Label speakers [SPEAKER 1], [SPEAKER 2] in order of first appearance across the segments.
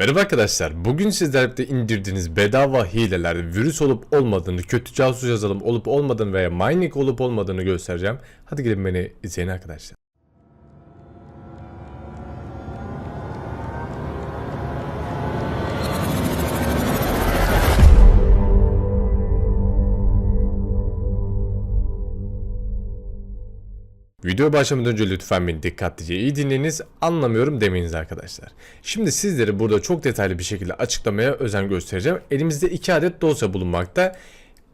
[SPEAKER 1] Merhaba arkadaşlar. Bugün sizlerle indirdiğiniz bedava hilelerde virüs olup olmadığını, kötü casus yazılım olup olmadığını veya mining olup olmadığını göstereceğim. Hadi gelin beni izleyin arkadaşlar. Video başlamadan önce lütfen beni dikkatlice iyi dinleyiniz. Anlamıyorum demeyiniz arkadaşlar. Şimdi sizleri burada çok detaylı bir şekilde açıklamaya özen göstereceğim. Elimizde iki adet dosya bulunmakta.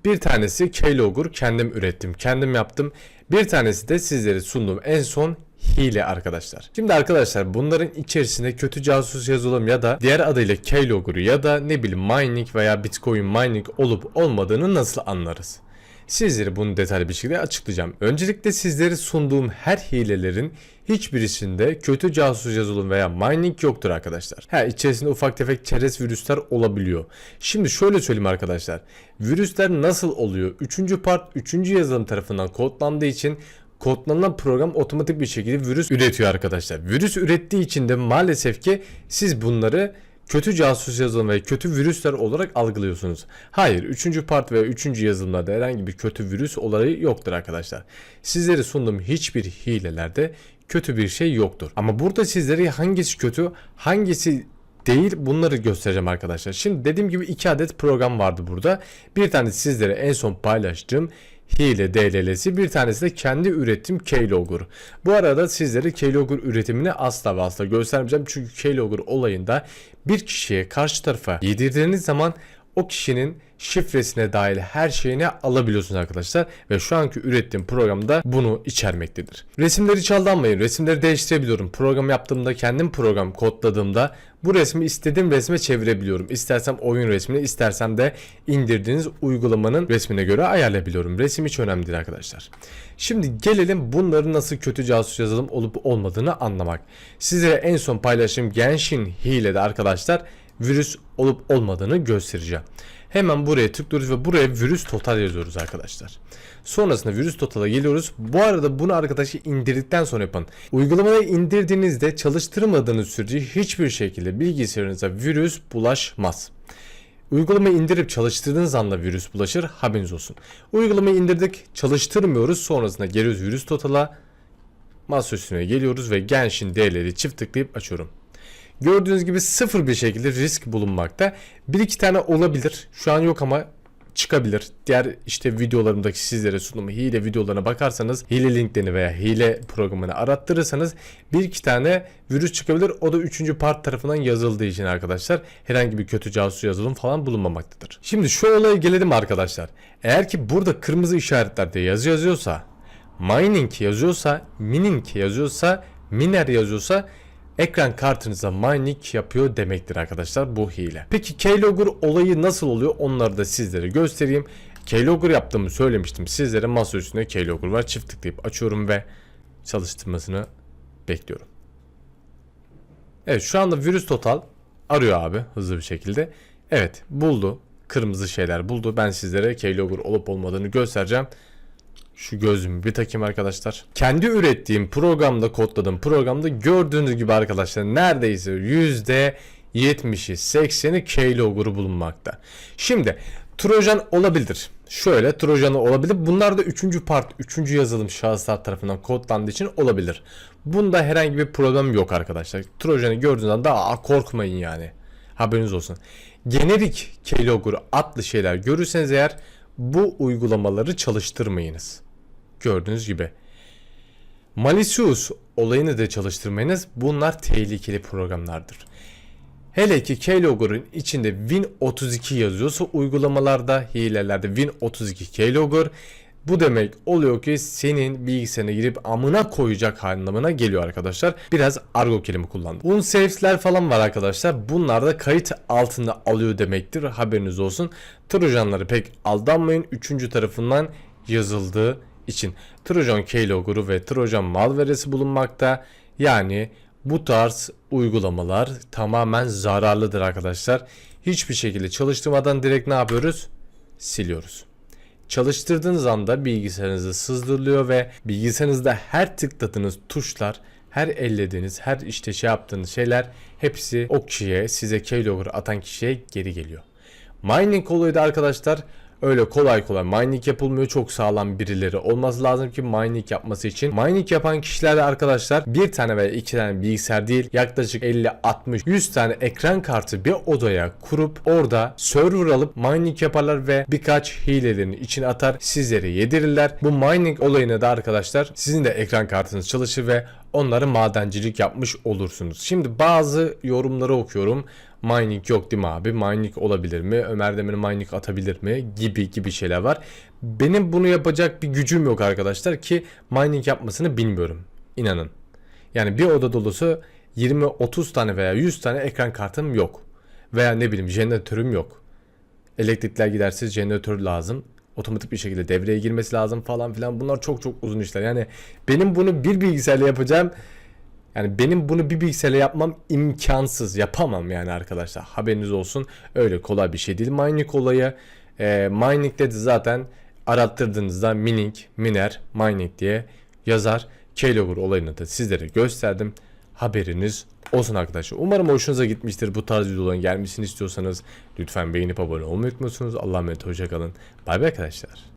[SPEAKER 1] Bir tanesi Keylogger kendim ürettim, kendim yaptım. Bir tanesi de sizlere sunduğum en son hile arkadaşlar. Şimdi arkadaşlar bunların içerisinde kötü casus yazılım ya da diğer adıyla Keylogger ya da ne bileyim mining veya bitcoin mining olup olmadığını nasıl anlarız? Sizlere bunu detaylı bir şekilde açıklayacağım. Öncelikle sizlere sunduğum her hilelerin hiçbirisinde kötü casus yazılım veya mining yoktur arkadaşlar. Ha içerisinde ufak tefek çerez virüsler olabiliyor. Şimdi şöyle söyleyeyim arkadaşlar. Virüsler nasıl oluyor? Üçüncü part üçüncü yazılım tarafından kodlandığı için kodlanan program otomatik bir şekilde virüs üretiyor arkadaşlar. Virüs ürettiği için de maalesef ki siz bunları kötü casus yazılım ve kötü virüsler olarak algılıyorsunuz. Hayır, 3. part ve 3. yazılımlarda herhangi bir kötü virüs olayı yoktur arkadaşlar. Sizlere sunduğum hiçbir hilelerde kötü bir şey yoktur. Ama burada sizlere hangisi kötü, hangisi değil bunları göstereceğim arkadaşlar. Şimdi dediğim gibi iki adet program vardı burada. Bir tanesi sizlere en son paylaştığım hile DLL'si bir tanesi de kendi ürettiğim Keylogger. Bu arada sizlere Keylogger üretimini asla ve asla göstermeyeceğim. Çünkü Keylogger olayında bir kişiye karşı tarafa yedirdiğiniz zaman o kişinin şifresine dahil her şeyini alabiliyorsunuz arkadaşlar. Ve şu anki ürettiğim programda bunu içermektedir. Resimleri çaldanmayın. Resimleri değiştirebiliyorum. Program yaptığımda kendim program kodladığımda bu resmi istediğim resme çevirebiliyorum. İstersem oyun resmini istersem de indirdiğiniz uygulamanın resmine göre ayarlayabiliyorum. Resim hiç önemli değil arkadaşlar. Şimdi gelelim bunların nasıl kötü casus yazılım olup olmadığını anlamak. Sizlere en son paylaştığım Genshin hilede arkadaşlar virüs olup olmadığını göstereceğim. Hemen buraya tıklıyoruz ve buraya virüs total yazıyoruz arkadaşlar. Sonrasında virüs totala geliyoruz. Bu arada bunu arkadaşı indirdikten sonra yapın. Uygulamayı indirdiğinizde çalıştırmadığınız sürece hiçbir şekilde bilgisayarınıza virüs bulaşmaz. Uygulamayı indirip çalıştırdığınız anda virüs bulaşır haberiniz olsun. Uygulamayı indirdik çalıştırmıyoruz sonrasında geliyoruz virüs totala masa üstüne geliyoruz ve Genshin DLL'i çift tıklayıp açıyorum. Gördüğünüz gibi sıfır bir şekilde risk bulunmakta. Bir iki tane olabilir. Şu an yok ama çıkabilir. Diğer işte videolarımdaki sizlere sunumu hile videolarına bakarsanız hile linklerini veya hile programını arattırırsanız bir iki tane virüs çıkabilir. O da üçüncü part tarafından yazıldığı için arkadaşlar herhangi bir kötü casus yazılım falan bulunmamaktadır. Şimdi şu olaya gelelim arkadaşlar. Eğer ki burada kırmızı işaretlerde yazı yazıyorsa mining yazıyorsa mining yazıyorsa miner yazıyorsa ekran kartınıza mining yapıyor demektir arkadaşlar bu hile. Peki Keylogger olayı nasıl oluyor onları da sizlere göstereyim. Keylogger yaptığımı söylemiştim sizlere masa üstünde Keylogger var çift tıklayıp açıyorum ve çalıştırmasını bekliyorum. Evet şu anda virüs total arıyor abi hızlı bir şekilde. Evet buldu kırmızı şeyler buldu ben sizlere Keylogger olup olmadığını göstereceğim. Şu gözümü bir takayım arkadaşlar. Kendi ürettiğim programda kodladığım programda gördüğünüz gibi arkadaşlar neredeyse yüzde 70'i 80'i keylogger'ı bulunmakta. Şimdi Trojan olabilir. Şöyle Trojan'ı olabilir. Bunlar da 3. part, 3. yazılım şahıslar tarafından kodlandığı için olabilir. Bunda herhangi bir problem yok arkadaşlar. Trojan'ı gördüğünüz anda aa, korkmayın yani. Haberiniz olsun. Generik keylogger adlı şeyler görürseniz eğer bu uygulamaları çalıştırmayınız. Gördüğünüz gibi. Malicious olayını da çalıştırmayınız. Bunlar tehlikeli programlardır. Hele ki Keylogger'ın içinde Win32 yazıyorsa uygulamalarda, hilelerde Win32 Keylogger bu demek oluyor ki senin bilgisayarına girip amına koyacak anlamına geliyor arkadaşlar. Biraz argo kelime kullandım. Unsafe'ler falan var arkadaşlar. Bunlar da kayıt altında alıyor demektir. Haberiniz olsun. Trojanları pek aldanmayın. Üçüncü tarafından yazıldığı için. Trojan keylogger'ı ve Trojan malveresi bulunmakta. Yani bu tarz uygulamalar tamamen zararlıdır arkadaşlar. Hiçbir şekilde çalıştırmadan direkt ne yapıyoruz? Siliyoruz. Çalıştırdığınız anda bilgisayarınızı sızdırılıyor ve bilgisayarınızda her tıkladığınız tuşlar her ellediğiniz, her işte şey yaptığınız şeyler hepsi o kişiye, size keylogger atan kişiye geri geliyor. Mining olayı da arkadaşlar öyle kolay kolay mining yapılmıyor. Çok sağlam birileri olması lazım ki mining yapması için. Mining yapan kişiler de arkadaşlar bir tane veya iki tane bilgisayar değil yaklaşık 50, 60, 100 tane ekran kartı bir odaya kurup orada server alıp mining yaparlar ve birkaç hilelerini içine atar sizlere yedirirler. Bu mining olayına da arkadaşlar sizin de ekran kartınız çalışır ve onları madencilik yapmış olursunuz. Şimdi bazı yorumları okuyorum. Mining yok değil mi abi? Mining olabilir mi? Ömer Demir mining atabilir mi? Gibi gibi şeyler var. Benim bunu yapacak bir gücüm yok arkadaşlar ki mining yapmasını bilmiyorum. İnanın. Yani bir oda dolusu 20-30 tane veya 100 tane ekran kartım yok. Veya ne bileyim jeneratörüm yok. Elektrikler gidersiz jeneratör lazım. Otomatik bir şekilde devreye girmesi lazım falan filan. Bunlar çok çok uzun işler. Yani benim bunu bir bilgisayarla yapacağım. Yani benim bunu bir bilgisayarla yapmam imkansız. Yapamam yani arkadaşlar. Haberiniz olsun. Öyle kolay bir şey değil. Mining olayı. E, mining'de de zaten arattırdığınızda mining, miner, mining diye yazar. Keylogger olayını da sizlere gösterdim. Haberiniz olsun arkadaşlar. Umarım hoşunuza gitmiştir. Bu tarz videoların gelmesini istiyorsanız lütfen beğenip abone olmayı unutmuyorsunuz. Allah'a emanet hoşçakalın. Bay bay arkadaşlar.